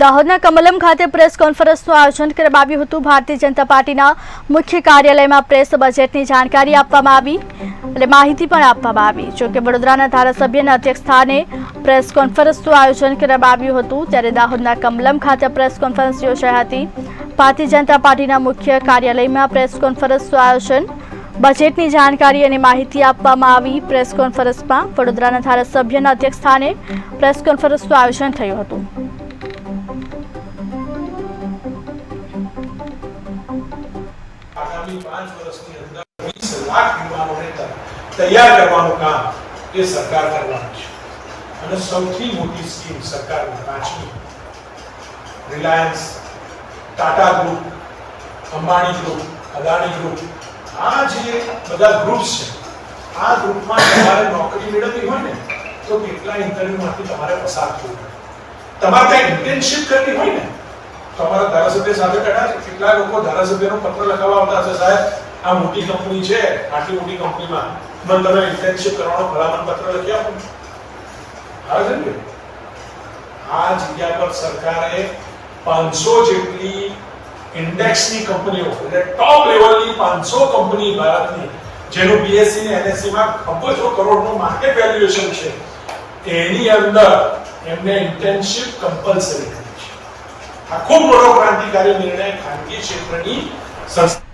દાહોદના કમલમ ખાતે પ્રેસ કોન્ફરન્સનું આયોજન કરવામાં આવ્યું હતું. ભારતીય જનતા પાર્ટીના મુખ્ય કાર્યાલયમાં પ્રેસ બજેટની જાણકારી આપવામાં આવી અને માહિતી પણ આપવામાં આવી. જોકે વડોદરાના ધારાસભ્યના અધ્યક્ષ સ્થાને પ્રેસ કોન્ફરન્સનું આયોજન કરવામાં આવ્યું હતું. ત્યારે દાહોદના કમલમ ખાતે પ્રેસ કોન્ફરન્સ યોજાઈ હતી. ભારતીય જનતા પાર્ટીના મુખ્ય કાર્યાલયમાં પ્રેસ કોન્ફરન્સનું આયોજન, બજેટની જાણકારી અને માહિતી આપવામાં આવી. પ્રેસ કોન્ફરન્સમાં વડોદરાના ધારાસભ્યના અધ્યક્ષ સ્થાને પ્રેસ કોન્ફરન્સનું આયોજન થયું હતું. આગામી પાંચ વર્ષની અંદર વીસ લાખ યુવાનોને તૈયાર કરવાનું કામ એ સરકાર કરવાનું છે. અને સૌથી મોટી સ્કીમ સરકારની પાંચમી. Reliance, Tata group, Ambani group, Adani group, આ જે બધા ગ્રુપ્સ છે, આ ગ્રુપમાં તમારે નોકરી મેળવવી હોય ને, તો કેટલા ઇન્ટરવ્યુમાંથી તમારે પસાર થવું પડે. તમારે ત્યાં ઇન્ટર્નશીપ કરવી હોય ને તો અમારા ધારાસભ્ય સાથે બેઠા છે. કેટલા લોકો ધારાસભ્યનો પત્ર લખાવવા આવતા હશે. સાહેબ, આ મોટી કંપની છે, આટલી મોટી કંપનીમાં. મને તમે ઇન્ટર્નશીપ કરવાનો ભલામણ પત્ર લખી આપો. આવે છે ને આ જગ્યા પર સરકારે પાંચસો જેટલી ઇન્ડેક્સની કંપનીઓ, એટલે ટોપ લેવલની પાંચસો કંપની ભારતની, જેનું બીએસસી ને એનએસસી માં અબજો કરોડનું માર્કેટ વેલ્યુએશન છે, એની અંદર એમને ઇન્ટર્નશીપ કમ્પલસરી આ ખૂબ મોટો ક્રાંતિકારી નિર્ણય ખાનગી ક્ષેત્રની સંસ્થા